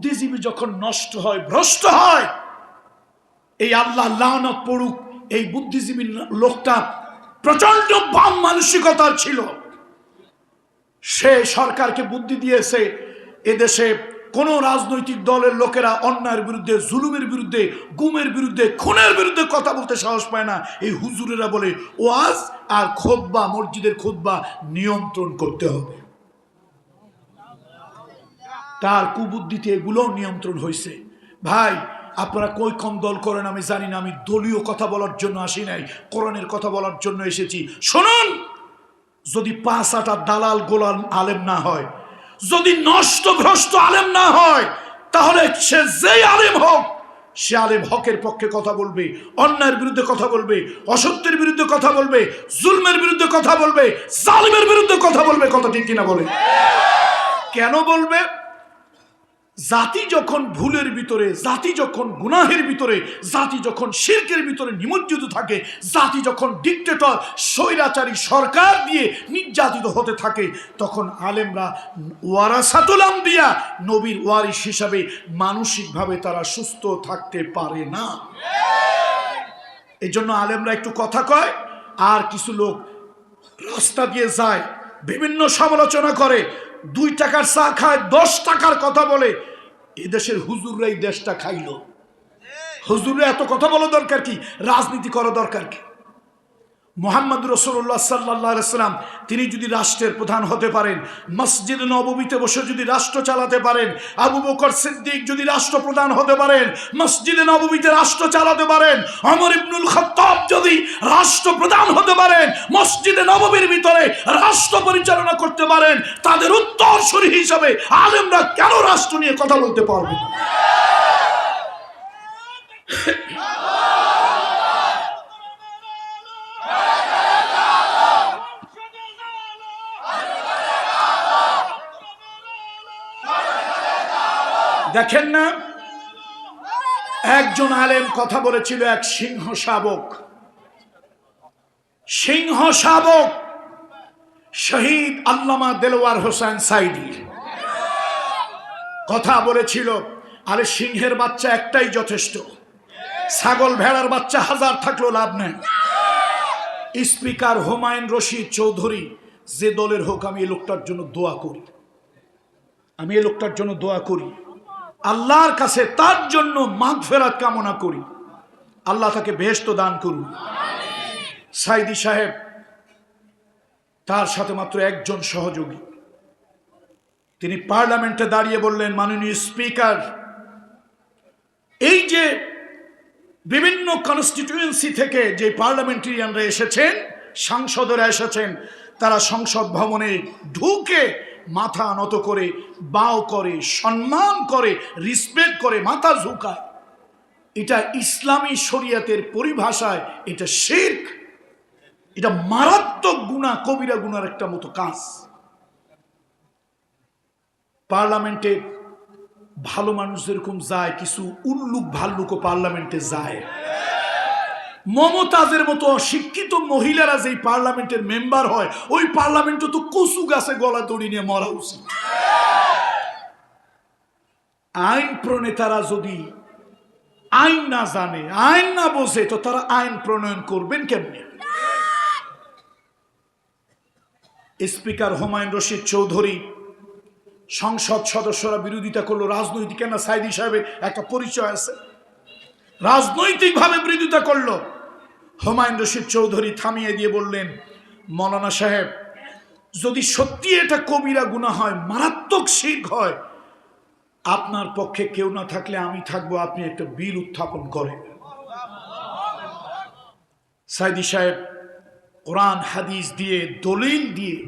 বুদ্ধিজীবী যখন নষ্ট হয়, ভ্রষ্ট হয়, এই আল্লাহ লানত পড়ুক, এই বুদ্ধিজীবী লোকটা প্রচণ্ড বাম মানসিকতার ছিল। সে সরকারকে বুদ্ধি দিয়েছে, এদেশে কোন রাজনৈতিক দলের লোকেরা অন্যায়ের বিরুদ্ধে, জুলুমের বিরুদ্ধে, গুমের বিরুদ্ধে, খুনের বিরুদ্ধে কথা বলতে সাহস পায় না। এই হুজুরেরা বলে, ওয়াজ আর খোদবা, মসজিদের খোদবা নিয়ন্ত্রণ করতে হবে। তার কুবুদ্ধিতে এগুলো নিয়ন্ত্রণ হয়েছে ভাই, আপনারা কই কম দল করেন আমি জানি না, আমি দলীয় কথা বলার জন্য আসি নাই, কোরআনের কথা বলার জন্য এসেছি। শুনুন! যদি পাঁচ আটা দালাল গোলাম আলেম না হয়, যদি নষ্ট ভ্রষ্ট আলেম না হয়, তাহলে সে যেই আলেম হোক, সে আলেম হকের পক্ষে কথা বলবে, অন্যায়ের বিরুদ্ধে কথা বলবে, অসত্যের বিরুদ্ধে কথা বলবে, জুলমের বিরুদ্ধে কথা বলবে, জালিমের বিরুদ্ধে কথা বলবে, কথা ঠিক কিনা বলে কেন বলবে? জাতি যখন ভুলের ভিতরে, জাতি যখন গুনাহের ভিতরে, জাতি যখন শির্কের ভিতরে নিমজ্জিত থাকে, জাতি যখন ডিক্টেটর স্বৈরাচারী সরকার দিয়ে নির্যাতিত হতে থাকে, তখন আলেমরা ওয়ারাসাতুল দিয়া নবীর ওয়ারিস হিসাবে মানসিকভাবে তারা সুস্থ থাকতে পারে না। এই জন্য আলেমরা একটু কথা কয়, আর কিছু লোক রাস্তা দিয়ে যায়, বিভিন্ন সমালোচনা করে, দুই টাকার চা খায়, দশ টাকার কথা বলে এদেশের হুজুররা এই দেশটা খাইল। হুজুরে এত কথা বলা দরকার কি? রাজনীতি করা দরকার কি? মোহাম্মদ রসুল্লাহ সাল্লাহ সাল্লাম তিনি যদি রাষ্ট্রের প্রধান হতে পারেন, মসজিদ নবমীতে বসে যদি রাষ্ট্র চালাতে পারেন, আবু বকর সিদ্দিক যদি রাষ্ট্রপ্রধান হতে পারেন, মসজিদে নবমীতে রাষ্ট্র চালাতে পারেন অমর ইবনুল খত্তাব যদি রাষ্ট্রপ্রধান হতে পারেন, মসজিদে নবমীর ভিতরে রাষ্ট্র পরিচালনা করতে পারেন, তাদের উত্তরসূরি হিসাবে আলেমরা কেন রাষ্ট্র নিয়ে কথা বলতে পারবে না? দেখেন না? একজন আলেম কথা বলেছিল, এক সিংহ শাবক। সিংহ শাবক শহীদ আল্লামা দেলোয়ার হোসেন সাইদি। কথা বলেছিল, আরে সিংহের বাচ্চা একটাই যথেষ্ট। ছাগল ভেড়ার বাচ্চা হাজার থাকলেও লাভ নেই। স্পিকার হুমায়ুন রশিদ চৌধুরী, যে দলের হোক, আমি এই লোকটার জন্য দোয়া করি। আমি এই লোকটার জন্য দোয়া করি। আল্লাহর কাছে তার জন্য মাঘ ফেরাত কামনা করি। আল্লাহ তাকে বেহেস্ত দান করুন। সাইদি সাহেব তার সাথে মাত্র একজন সহযোগী। তিনি পার্লামেন্টে দাঁড়িয়ে বললেন, মাননীয় স্পিকার, এই যে বিভিন্ন কনস্টিটিউয়েন্সি থেকে যে পার্লামেন্টেরিয়ানরা এসেছেন, সাংসদরা এসেছেন, তারা সংসদ ভবনে ঢুকে মাথা নত করে, বাও করে, সম্মান করে রিসপেক্ট করে, মাথা ঝুঁকায়। এটা ইসলামী শরিয়াতের পরিভাষায় এটা শেখ এটা মারাত্মক গুণা কবিরা গুনার একটা মতো কাজ। পার্লামেন্টে ভালো মানুষ যেরকম যায়, কিছু উল্লুক ভাল্লুকও পার্লামেন্টে যায়। মমতাজের মতো অশিক্ষিত মহিলারা যেই পার্লামেন্টের মেম্বার হয়, ওই পার্লামেন্টে তো কচু গাছে গলা দড়ি নিয়ে মরা উচিত। আইন প্রণেতারা যদি আইন না জানে, আইন না বোঝে, তো তারা আইন প্রণয়ন করবেন কেমনে? স্পিকার হুমায়ুন রশিদ চৌধুরী সংসদ সদস্যরা বিরোধিতা করল, রাজনৈতিক না? সাইদি সাহেবের একটা পরিচয় আছে। রাজনৈতিকভাবে বিরোধিতা করল। হুমায়ুন রশিদ চৌধুরী থামিয়ে দিয়ে বললেন, মৌলানা সাহেব, যদি সত্যি এটা কবিরা গুণা হয়, মারাত্মক শিখ হয়, আপনার পক্ষে কেউ না থাকলে আমি থাকব, আপনি একটা বিল উত্থাপন করেন। সাইদি সাহেব কোরআন, হাদিস দিয়ে, দলিল দিয়ে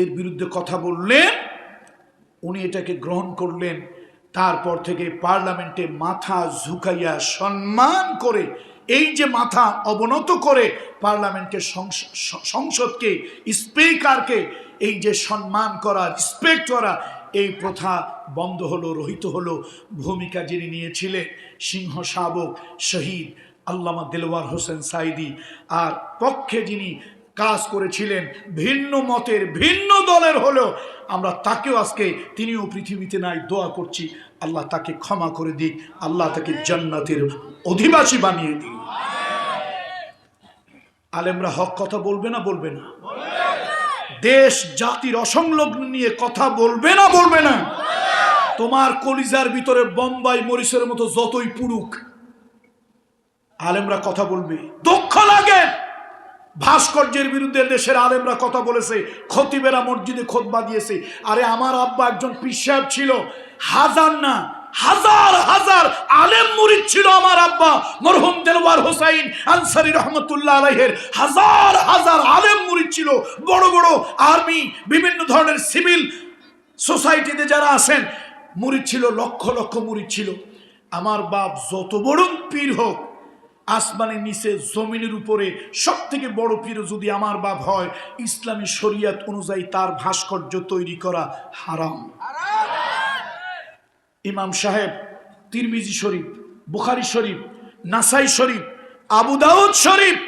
এর বিরুদ্ধে কথা বললেন, উনি এটাকে গ্রহণ করলেন। তারপর থেকে পার্লামেন্টে মাথা ঝুঁকাইয়া সম্মান করে, এই যে মাথা অবনত করে পার্লামেন্টের সংসদকে, স্পিকারকে, এই যে সম্মান করা রিসপেক্ট করা, এই প্রথা বন্ধ হলো, রহিত হলো। ভূমিকা যিনি নিয়েছিলেন সিংহ শাবক শহীদ আল্লামা দেলওয়ার হোসেন সাইদি, আর পক্ষে যিনি কাজ করেছিলেন ভিন্ন মতের, ভিন্ন দলের হলেও। আমরা তাকেও আজকে তিনিও পৃথিবীতে নাই, দোয়া করছি, আল্লাহ তাকে ক্ষমা করে দিক, আল্লাহ তাকে জান্নাতের অধিবাসী বানিয়ে দিক। আলেমরা হক কথা বলবে না বলবে না? দেশ, জাতির অসংলগ্ন নিয়ে কথা বলবে না বলবে না? তোমার কলিজার ভিতরে বোম্বাই মরিচের মতো যতই পুরুক আলেমরা কথা বলবে। দুঃখ লাগে। ভাস্কর্যের বিরুদ্ধে দেশের আলেমরা কথা বলেছে, খতিবেরা মসজিদে খোদবা দিয়েছে। আরে আমার আব্বা একজন পীর সাহেব ছিল, হাজার না, হাজার হাজার আলেম মুরিদ ছিল আমার আব্বা, মরহুম দেলওয়ার হোসাইন আনসারি রহমতুল্লাহ আলাইহের। হাজার হাজার আলেম মুরিদ ছিল, বড় বড় আর্মি, বিভিন্ন ধরনের সিভিল সোসাইটিতে যারা আছেন, মুরিদ ছিল, লক্ষ লক্ষ মুরিদ ছিল। আমার বাপ যত বড় পীর হোক আসমানের নিচে, জমিনের উপরে সব থেকে বড় পীর যদি আমার বাপ হয়, ইসলামী শরিয়াত অনুযায়ী তার ভাস্কর্য তৈরি করা হারাম। ইমাম সাহেব, তিরমিজি শরীফ, বুখারি শরীফ, নাসাই শরীফ আবুদাউদ শরীফ,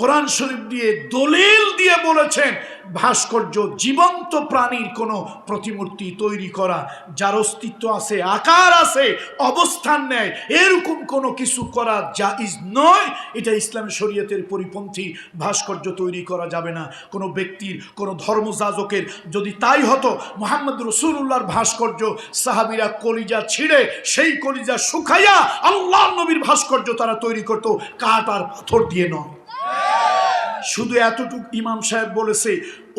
কোরআন শরীফ দিয়ে দলিল দিয়ে বলেছেন ভাস্কর্য জীবন্ত প্রাণীর কোনো প্রতিমূর্তি তৈরি করা, যার অস্তিত্ব আছে, আকার আছে, অবস্থান নেয়, এরকম কোনো কিছু করা জাইজ নয়। এটা ইসলামী শরীয়তের পরিপন্থী ভাস্কর্য তৈরি করা যাবে না। কোনো ব্যক্তির, কোনো ধর্মযাজকের যদি তাই হতো, মোহাম্মদ রসুল্লাহর ভাস্কর্য সাহাবিরা কলিজা ছিঁড়ে, সেই কলিজা শুকাইয়া আল্লাহ নবীর ভাস্কর্য তারা তৈরি করতো, কাঠ আর পাথর দিয়ে নয়। শুধু এতটুক ইমাম সাহেব বলেছে,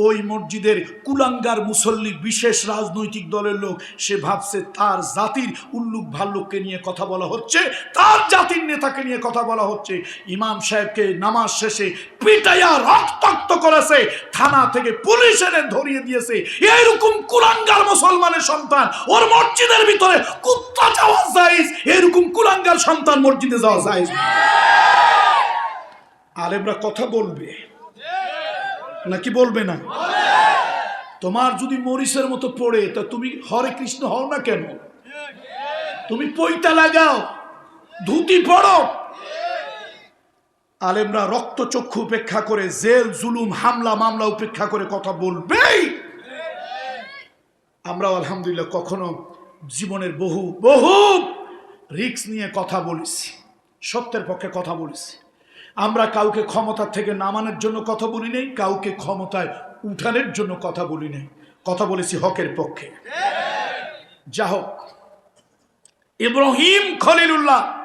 ওই মসজিদের কুলাঙ্গার মুসল্লি বিশেষ রাজনৈতিক দলের লোক, সে ভাবছে তার জাতির উল্লুক ভাল্লুককে নিয়ে কথা বলা হচ্ছে, তার জাতির নেতাকে নিয়ে কথা বলা হচ্ছে। ইমাম সাহেবকে নামাজ শেষে পিটাইয়া রক্তাক্ত করেছে, থানা থেকে পুলিশ এনে ধরিয়ে দিয়েছে। এরকম কুলাঙ্গার মুসলমানের সন্তান, ওর মসজিদের ভিতরে কুত্তা যাওয়া যায় এরকম কুলাঙ্গার সন্তান মসজিদে যাওয়া যায় আলেমরা কথা বলবে। নাকি বলবে না? তোমার যদি মরিচের মতো পড়ে, তা তুমি হরে কৃষ্ণ হও না কেন? তুমি পৈতা লাগাও, ধুতি পড়ো আলেমরা রক্ত চক্ষু উপেক্ষা করে, জেল, জুলুম, হামলা, মামলা উপেক্ষা করে কথা বলবেই। আমরা আলহামদুলিল্লাহ কখনো জীবনের বহু বহু রিক্স নিয়ে কথা বলেছি। সত্যের পক্ষে কথা বলেছি। আমরা কাউকে ক্ষমতা থেকে নামানোর জন্য কথা বলি নেই, কাউকে ক্ষমতায় উঠানোর জন্য কথা বলি নেই। কথা বলেছি হকের পক্ষে। যা হোক, ইব্রাহিম খলিলুল্লাহ,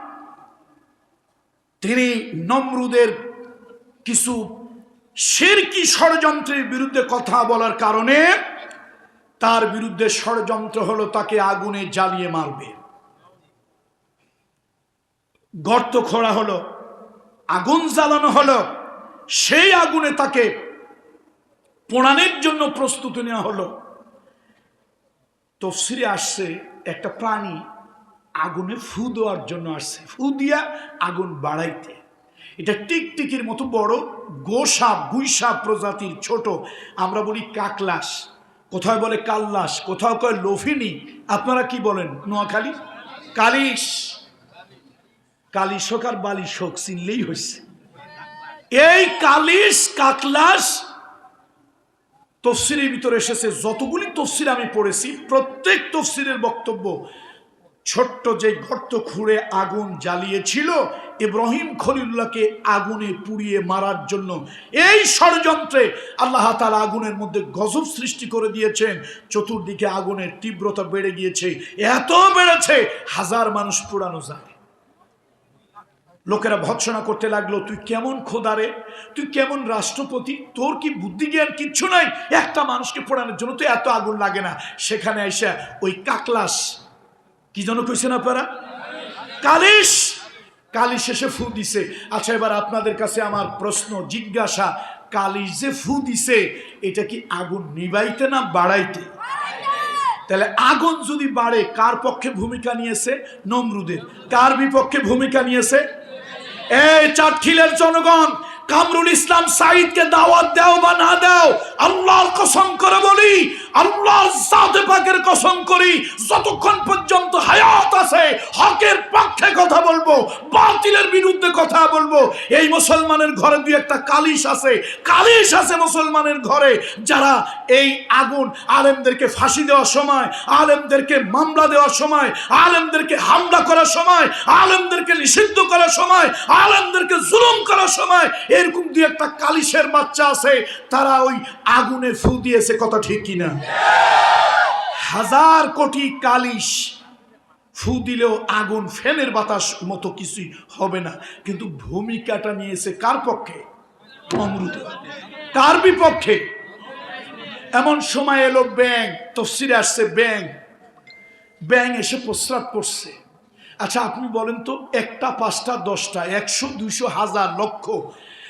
তিনি নমরুদের কিছু শেরকি ষড়যন্ত্রের বিরুদ্ধে কথা বলার কারণে তার বিরুদ্ধে ষড়যন্ত্র হলো তাকে আগুনে জ্বালিয়ে মারবে। গর্ত খোঁড়া হলো আগুন জ্বালানো হলো, সেই আগুনে তাকে পোড়ানোর জন্য প্রস্তুতি নেওয়া হলো। তফসিরে আসছে, একটা প্রাণী আগুনে ফু দেওয়ার জন্য আসছে। ফু দিয়া আগুন বাড়াইতে। এটা টিকটিকির মতো বড় গোসাপ, গুইসাপ প্রজাতির ছোট, আমরা বলি কাকলাস। কোথায় বলে কাল্লাস? কোথাও কয় লোফিনি? আপনারা কি বলেন? নোয়াখালী? কালিশ। কালিশ হোক আর বালিশ হোক চিনলেই হয়েছে এই কালিশ কাকলাস তফসিরের ভিতরে এসেছে, যতগুলি তফসির আমি পড়েছি, প্রত্যেক তফসিরের বক্তব্য, ছোট্ট যে গর্ত খুঁড়ে আগুন জ্বালিয়েছিল ইব্রাহিম খলিল্লাহকে আগুনে পুড়িয়ে মারার জন্য। এই ষড়যন্ত্রে আল্লাহ তালা আগুনের মধ্যে গজব সৃষ্টি করে দিয়েছেন, চতুর্দিকে আগুনের তীব্রতা বেড়ে গিয়েছে, এত বেড়েছে, হাজার মানুষ পোড়ানো যায়। লোকেরা ভৎসনা করতে লাগল, তুই কেমন খোদারে তুই কেমন রাষ্ট্রপতি? তোর কি বুদ্ধি জ্ঞান কিচ্ছু নাই? একটা মানুষকে পোড়ানোর জন্য তো এত আগুন লাগে না। সেখানে এসে ওই কাকলাস, কি যেন কইছে না আপনারা? কালিশ! কালিশ এসে ফু দিছে। আচ্ছা এবার আপনাদের কাছে আমার প্রশ্ন, জিজ্ঞাসা। কালিশ যে ফু দিছে, এটা কি আগুন নিবাইতে না বাড়াইতে? তাহলে আগুন যদি বাড়ে, কার পক্ষে ভূমিকা নিয়েছে? নমরুদের। কার বিপক্ষে ভূমিকা নিয়েছে? এই চাটখিলের জনগণ কামরুল ইসলাম সাইদকে দাওয়াত দাও বা না দাও, আল্লাহর কসম করে বলি, আল্লাহর জাতে পাকের কসম করি, যতক্ষণ পর্যন্ত হায়াত আছে, হকের পক্ষে কথা বলব, বাতিলের বিরুদ্ধে কথা বলব। এই মুসলমানের ঘরে দুই একটা কালিশ আছে কালিশ আছে মুসলমানের ঘরে, যারা এই আগুন আলেমদেরকে ফাঁসি দেওয়ার সময়, আলেমদেরকে মামলা দেওয়ার সময়, আলেমদেরকে হামলা করার সময়, আলেমদেরকে নিষিদ্ধ করার সময়, আলেমদেরকে জুলুম করার সময় এরকম দুই একটা কালিশের বাচ্চা আছে, তারা ওই আগুনে ফু দিয়েছে, কথা ঠিক কিনা? হাজার কোটি কালিশ ফু দিলেও আগুন ফ্যানের বাতাস মতো কিছুই হবে না। কিন্তু ভূমিকাটা নিয়েছে কার পক্ষে? অমৃত। কার বিপক্ষে? এমন সময় এলো ব্যাং তফসিরে আসছে ব্যাং ব্যাং এসে প্রস্রাব করছে। আচ্ছা আপনি বলেন তো, একটা, পাঁচটা, দশটা, একশো, দুইশো, হাজার, লক্ষ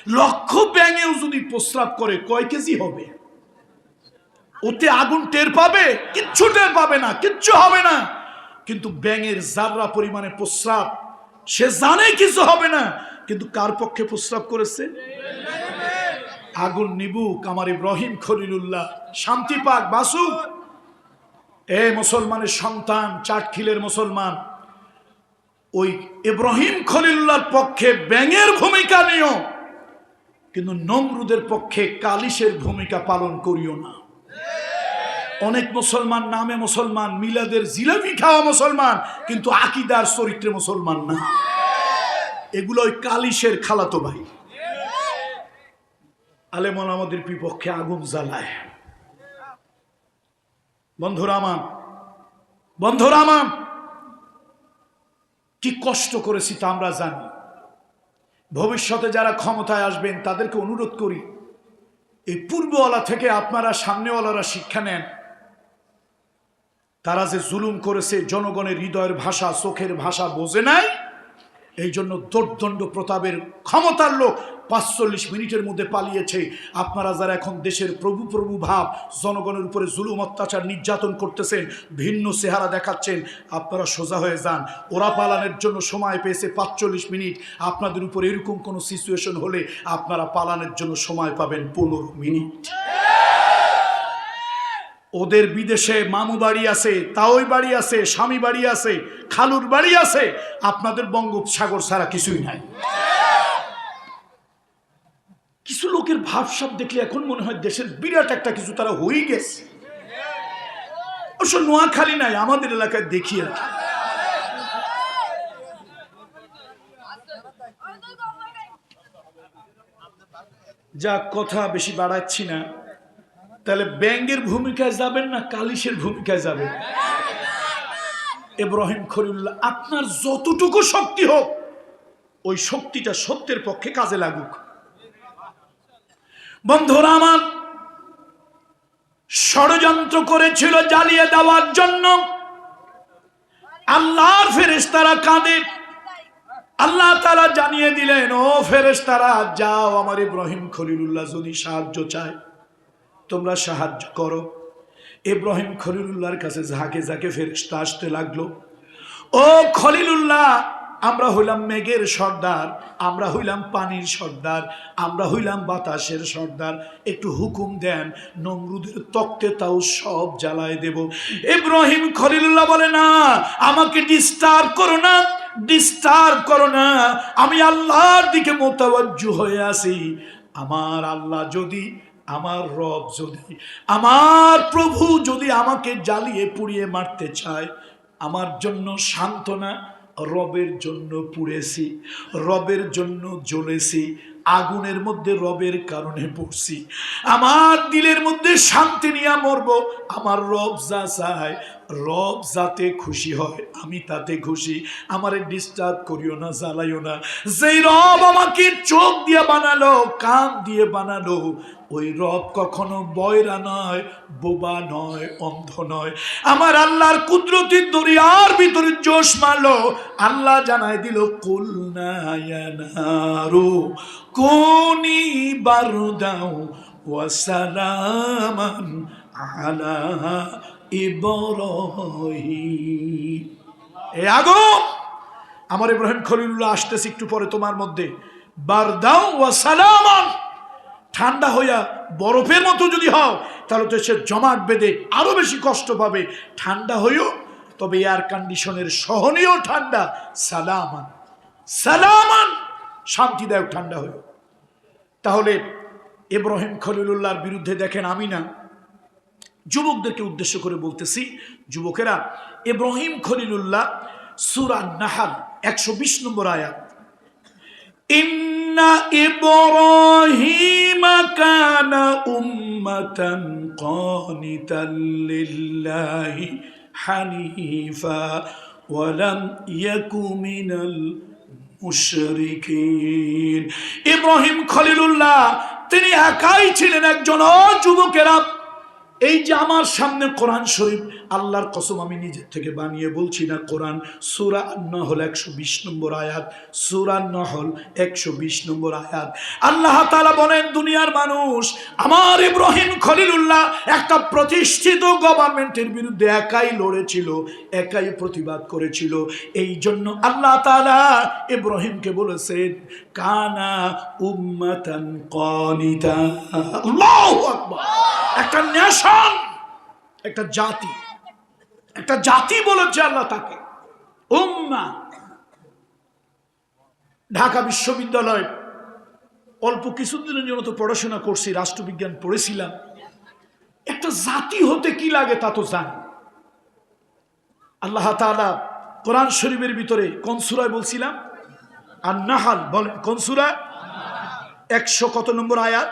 লক্ষ ব্যাঙেও যদি প্রস্রাব করে, কয় কেজি হবে? ওতে আগুন টের পাবে? কিচ্ছু টের পাবে না, কিচ্ছু হবে না। কিন্তু ব্যাঙের জাররা পরিমাণে প্রস্রাব, সে জানে কিছু হবে না। কিন্তু কার পক্ষে প্রস্রাব করেছে? আগুন নিবুক, আমার ইব্রাহিম খলিলুল্লাহ। শান্তি পাক বাসুক এ মুসলমানের সন্তান, চাটখিলের মুসলমান, ওই ইব্রাহিম খলিলুল্লাহর পক্ষে ব্যাঙের ভূমিকা নিও কিন্তু নমরুদের পক্ষে কালিশের ভূমিকা পালন করিও না। অনেক মুসলমান নামে মুসলমান, মিলাদের জিলাপি খাওয়া মুসলমান, কিন্তু আকিদার চরিত্রে মুসলমান না। এগুলো ওই কালিশের খালাতো ভাই। আলেমন আমাদের বিপক্ষে আগুন জ্বালায়। বন্ধুরা আমার বন্ধুরা আমার, কি কষ্ট করেছি তা আমরা জানি। ভবিষ্যতে যারা ক্ষমতায় আসবেন, তাদেরকে অনুরোধ করি, এই পূর্বওয়ালা থেকে আপনারা সামনেওয়ালারা শিক্ষা নেন। তারা যে জুলুম করেছে, জনগণের হৃদয়ের ভাষা, চোখের ভাষা বোঝে নাই। এই জন্য দোর্দণ্ড প্রতাপের ক্ষমতার লোক পাঁচচল্লিশ মিনিটের মধ্যে পালিয়েছে। আপনারা যারা এখন দেশের প্রভু প্রভু ভাব, জনগণের উপরে জুলুম, অত্যাচার, নির্যাতন করতেছেন, ভিন্ন চেহারা দেখাচ্ছেন, আপনারা সোজা হয়ে যান। ওরা পালানোর জন্য সময় পেয়েছে পাঁচচল্লিশ মিনিট। আপনাদের উপর এরকম কোনো সিচুয়েশন হলে আপনারা পালানোর জন্য সময় পাবেন পনেরো মিনিট। ওদের বিদেশে মামু বাড়ি আছে, তাওই বাড়ি আছে, স্বামী বাড়ি আছে, খালুর বাড়ি আছে, আপনাদের বঙ্গোপসাগর ছাড়া কিছুই নাই। কিছু লোকের ভাবসাব দেখলে এখন মনে হয় দেশের বিরাট একটা কিছু তারা হয়ে গেছে। অবশ্য নোয়াখালী নাই, আমাদের এলাকায় দেখি আর যা কথা বেশি বাড়াচ্ছি না। তাহলে ব্যাঙ্গের ভূমিকায় যাবেন না কালিশের ভূমিকায় যাবেন? ইব্রাহিম খলিল্লাহ আপনার যতটুকু শক্তি হোক, ওই শক্তিটা সত্যের পক্ষে কাজে লাগুক। বন্ধুরা আমার, ষড়যন্ত্র করেছিল জ্বালিয়ে দেওয়ার জন্য। আল্লাহর ফেরেশতারা কাঁদে। আল্লাহ তারা জানিয়ে দিলেন, ও ফেরেশতারা, যাও আমার ইব্রাহিম খলিলুল্লাহ যদি সাহায্য চায়। তোমরা সাহায্য করো। ইব্রাহিম খলিলুল্লাহর কাছে ঝাঁকে ঝাঁকে ফেরেশতা আসতে লাগল। ও খলিলুল্লাহ, আমরা হইলাম মেঘের সর্দার, আমরা হইলাম পানির সর্দার, আমরা হইলাম বাতাসের সর্দার। একটু হুকুম দেন, নমরুদের তক্তে তাও সব জ্বালায় দেব। ইব্রাহিম খলিলুল্লাহ বলে, না, আমাকে ডিস্টার্ব করো না ডিস্টার্ব করো না। আমি আল্লাহর দিকে মোতাবজ্জু হয়ে আছি। আমার আল্লাহ যদি আমার রব যদি, আমার প্রভু যদি আমাকে জ্বালিয়ে পুড়িয়ে মারতে চায়, আমার জন্য সান্ত্বনা, রবের জন্য পুড়েছি, রবের জন্য জ্বলেছি, আগুনের মধ্যে রবের কারণে পড়ছি, আমার দিলের মধ্যে শান্তি নিয়ে মরব, আমার রব যা চায় রব যাতে খুশি হয়, আমি তাতে খুশি। আমারে ডিস্টার্ব করিও না, জ্বালাইও না। যেই রব আমাকে চোখ দিয়ে বানালো, কান দিয়ে বানালো, ওই রব কখনো বয়রা নয়, বোবা নয়, অন্ধ নয়। আমার আল্লাহর কুদরতির দরিয়ার ভিতরে জোশ মারলো। আল্লাহ জানাই দিল কুলনায়ানারু কোনি বারুদাও ওয়াসালামান আলা এ আগো, আমার ইব্রাহিম খলিলুল্লাহ আসতেছি একটু পরে তোমার মধ্যে। বারদাও ওয়াসালামান ঠান্ডা হইয়া বরফের মতো যদি হও, তাহলে তো সে জমাট বেঁধে আরও বেশি কষ্ট পাবে। ঠান্ডা হইও, তবে এয়ার কন্ডিশনের সহনীয় ঠান্ডা। সালামান। সালামান! শান্তিদায়ক ঠান্ডা হলো তাহলে ইব্রাহিম খলিলুল্লাহর বিরুদ্ধে দেখেন আমি না। যুবকদেরকে উদ্দেশ্য করে বলতেছি, যুবকেরা, ইব্রাহিম খলিলুল্লাহ সুরা নাহাল একশো বিশ নম্বর আয়াত। ইন্না ইব্রাহিম কানা হানিফা খলিলুল্লাহ, তিনি একাই ছিলেন একজন যুবকেরা এই যে আমার সামনে কোরআন শরীফ আল্লাহর কসম আমি নিজের থেকে বানিয়ে বলছি না, কোরআন সুরা নহল একশো বিশ নম্বর আয়াত, সুরা নহল একশো বিশ নম্বর আয়াত। আল্লাহ তালা বলেন, দুনিয়ার মানুষ, আমার ইব্রাহিম খলিলুল্লাহ একটা প্রতিষ্ঠিত গভর্নমেন্টের বিরুদ্ধে একাই লড়েছিল, একাই প্রতিবাদ করেছিল। এই জন্য আল্লাহ তালা ইব্রাহিমকে বলেছেন, কানা উম্মাতান কনিতা আল্লাহু আকবার। একটা নেশন, একটা জাতি একটা জাতি বলেছে আল্লাহ তাকে। উম্মা। ঢাকা বিশ্ববিদ্যালয়, অল্প কিছুদিনের জন্য তো পড়াশোনা করছি, রাষ্ট্রবিজ্ঞান পড়েছিলাম। একটা জাতি হতে কি লাগে তা তো জানি। আল্লাহ তাআলা কোরআন শরীফের ভিতরে কনসুরায় বলছিলাম? আর নাহাল বলেন, কোন সূরা একশো কত নম্বর আয়াত?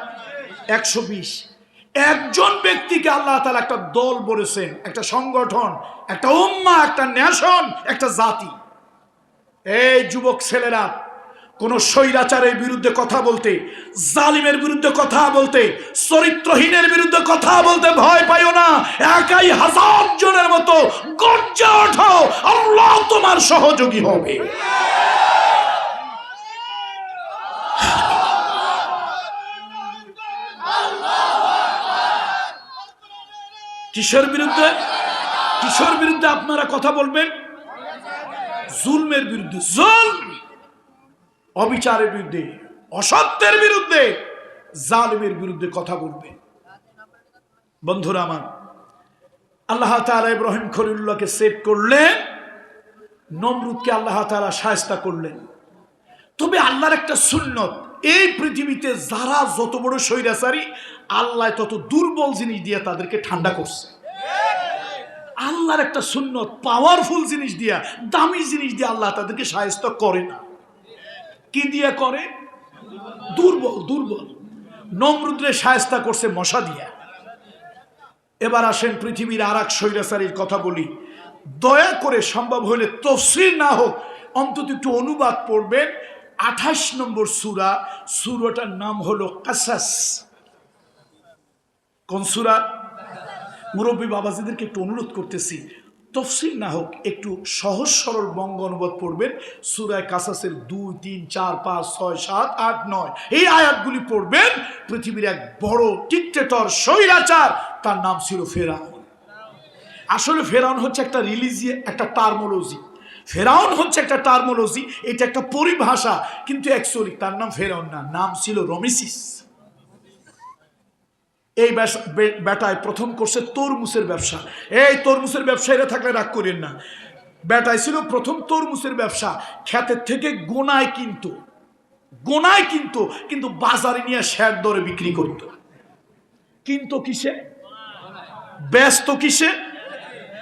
একশো বিশ। একজন ব্যক্তিকে আল্লাহ তালা একটা দল বলেছেন, একটা সংগঠন, একটা উম্মা, একটা ন্যাশন একটা জাতি। এই যুবক ছেলেরা, কোন স্বৈরাচারের বিরুদ্ধে কথা বলতে, জালিমের বিরুদ্ধে কথা বলতে, চরিত্রহীনের বিরুদ্ধে কথা বলতে ভয় পাইও না। একাই হাজার জনের মতো গর্জা ওঠো, আল্লাহ তোমার সহযোগী হবে। কিসের বিরুদ্ধে? কিসের বিরুদ্ধে আপনারা কথা বলবেন? জুলমের বিরুদ্ধে। জুলম অবিচারের বিরুদ্ধে, অসত্যের বিরুদ্ধে, জালিমের বিরুদ্ধে কথা বলবে। বন্ধুরা আমার, আল্লাহ তাআলা ইব্রাহিম খলিলুল্লাহকে সেভ করলেন, নমরুদকে আল্লাহ তাআলা সায়স্তা করলেন। তবে আল্লাহর একটা সুন্নত এই পৃথিবীতে যারা যত বড় স্বৈরাচারী, আল্লাহ তত দুর্বল জিনিস দিয়ে তাদেরকে ঠান্ডা করছে। আল্লাহর একটা সুন্নত পাওয়ারফুল জিনিস দিয়া, দামি জিনিস দিয়ে আল্লাহ তাদেরকে সাহায্য করে না। কি দিয়ে করে? দুর্বল দুর্বল। নমরুদ্রে সায়স্তা করছে মশা দিয়া। এবার আসেন পৃথিবীর আর এক স্বৈরাচারীর কথা বলি। দয়া করে সম্ভব হলে তফসির না হোক, অন্তত একটু অনুবাদ পড়বেন। আঠাশ নম্বর সুরা, সুরাটার নাম হলো কাসাস। কোন সুরা? মুরব্বী বাবাজিদেরকে একটু অনুরোধ করতেছি, তফসিল না হোক, একটু সহজ সরল বঙ্গ অনুবাদ পড়বেন, সুরায় কাসাসের দুই, তিন, চার, পাঁচ, ছয়, সাত, আট, নয়। এই আয়াতগুলি পড়বেন, পৃথিবীর এক বড় টিকটেটর স্বৈরাচার, তার নাম ছিল ফেরাউন। আসলে ফেরাউন হচ্ছে একটা রিলিজিয়ে একটা টার্মোলজি ফেরাউন হচ্ছে একটা টার্মোলজি এটা একটা পরিভাষা, কিন্তু অ্যাকচুয়ালি তার নাম ফেরাউন না, নাম ছিল রমিসিস। এই বেটায় প্রথম করছে তরমুসের ব্যবসা। এই তরমুসের ব্যবসায়ীরা থাকলে রাগ করেন না। বেটায় ছিল প্রথম তরমুসের ব্যবসা খ্যাতের থেকে গোনায় কিন্তু। গোনায় কিন্তু কিন্তু বাজারে নিয়ে শেয়ার দরে বিক্রি করত। কিন্তু কিসে? ব্যস্ত কিসে?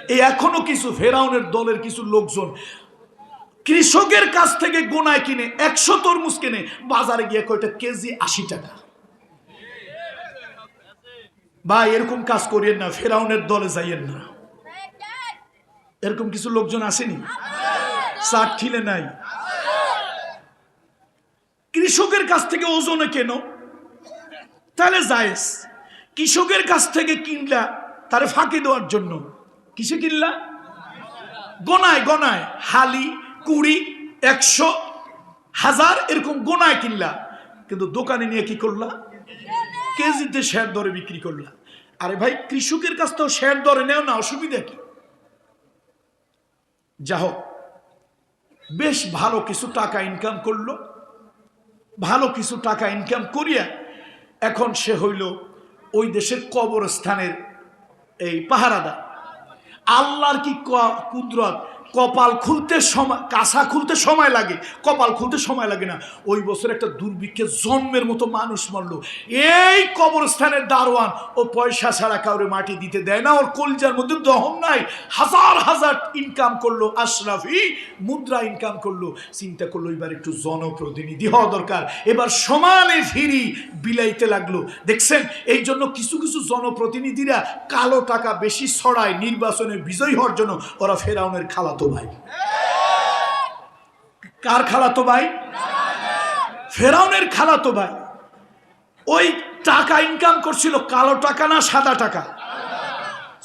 এই এখনও কিছু ফেরাউনের দলের কিছু লোকজন কৃষকের কাছ থেকে গোনায় কিনে, একশো তরমুজ কিনে, বাজারে গিয়ে কয়টা কেজি? আশি টাকা। ভাই, এরকম কাজ করিয়েন না, ফেরাউনের দলে যাইয়েন না। এরকম কিছু লোকজন আসেনি? চাট ঠিলে নাই। কৃষকের কাছ থেকে ওজনে কেন? তাহলে জায়েজ। কৃষকের কাছ থেকে কিনলা, তারে ফাঁকি দেওয়ার জন্য। কিসে কিনলা? গোনায় গোনায়, হালি, কুড়ি, একশো, হাজার এরকম গোনায় কিনলা। কিন্তু দোকানে নিয়ে কি করলা? কেজিতে শেয়ার দরে বিক্রি করলা। আরে ভাই, কৃষকের কাছ থেকে শেয়ার দরে নেও না, অসুবিধা কি? যা হোক, বেশ ভালো কিছু টাকা ইনকাম করল। ভালো কিছু টাকা ইনকাম করিয়া এখন সে হইল ওই দেশের কবরস্থানের এই পাহারাদা আল্লাহর কি কুদরত? কপাল খুলতে সময় কাঁসা খুলতে সময় লাগে, কপাল খুলতে সময় লাগে না। ওই বছর একটা দুর্ভিক্ষে জন্মের মতো মানুষ মরলো। এই কবরস্থানের দারোয়ান ও পয়সা ছাড়া কাউরে মাটি দিতে দেয় না, ওর কলজার মধ্যে দহন নাই। হাজার হাজার ইনকাম করল আশরাফি, মুদ্রা ইনকাম করল। চিন্তা করল এবার একটু জনপ্রতিনিধি হওয়া দরকার। এবার সমানে ফিরি বিলাইতে লাগল। দেখছেন? এই জন্য কিছু কিছু জনপ্রতিনিধিরা কালো টাকা বেশি ছড়ায়, নির্বাচনে বিজয়ী হওয়ার জন্য ওরা ফেরাউনের খালাতো ভাই। কার খালাতো ভাই? ফেরাউনের খালাতো ভাই। ওই টাকা ইনকাম করছিল কালো টাকা না সাদা টাকা?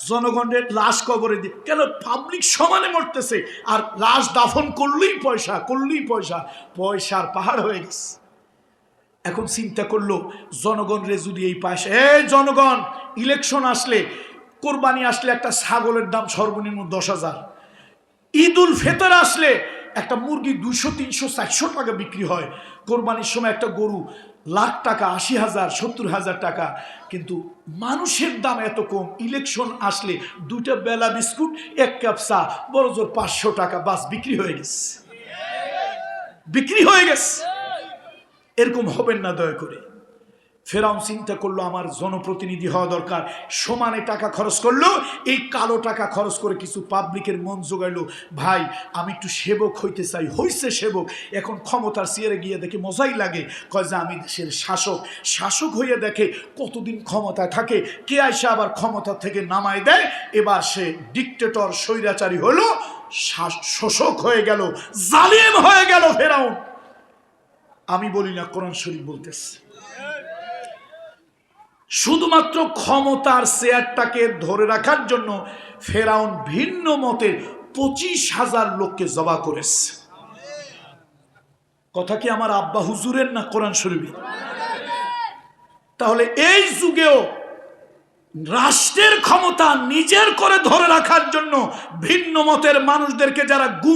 জনগণের লাশ কবরে দিয়ে কেন পাবলিক সমানে মরতেছে? আর লাশ দাফন করলেই পয়সা করলেই পয়সা। পয়সার পাহাড় হয়ে গেছে। এখন চিন্তা করল, জনগণ রে যদি এই পয়সা এই জনগণ ইলেকশন আসলে, কোরবানি আসলে একটা ছাগলের দাম সর্বনিম্ন দশ হাজার। ঈদুল ফেতর আসলে একটা মুরগি দুশো তিনশো, চারশো টাকা বিক্রি হয়। কোরবানির সময় একটা গরু লাখ টাকা, আশি হাজার, সত্তর হাজার টাকা। কিন্তু মানুষের দাম এত কম, ইলেকশন আসলে দুইটা বেলা বিস্কুট, এক কাপ চা, বড় জোর পাঁচশো টাকা, বাস বিক্রি হয়ে গেছে। বিক্রি হয়ে গেছে। এরকম হবেন না, দয়া করে। ফেরাউন চিন্তা করল, আমার জনপ্রতিনিধি হওয়া দরকার। সমানে টাকা খরচ করল, এই কালো টাকা খরচ করে কিছু পাবলিকের মন জোগাইলো, ভাই, আমি একটু সেবক হইতে চাই। হইছে সেবক, এখন ক্ষমতার চেয়ারে গিয়ে দেখে মজাই লাগে, কয় যে আমি দেশের শাসক। শাসক হইয়া দেখে কতদিন ক্ষমতায় থাকে, কে আইসা আবার ক্ষমতা থেকে নামায় দেয়? এবার সে ডিকটেটর স্বৈরাচারী হলো শোষক হয়ে গেল, জালিম হয়ে গেল ফেরাউন। আমি বলি না, কোরআন শরীফ বলতেছে। শুধুমাত্র ক্ষমতার চেয়ারটাকে ধরে রাখার জন্য ফেরাউন ভিন্ন মতের পঁচিশ হাজার লোককে জবা করেছে। কথা কি আমার আব্বা হুজুরের না কোরআন শরীফের? তাহলে এই যুগেও রাষ্ট্রের ক্ষমতা নিজের করে ধরে রাখার জন্য ভিন্ন মতের মানুষদেরকে যারা গুম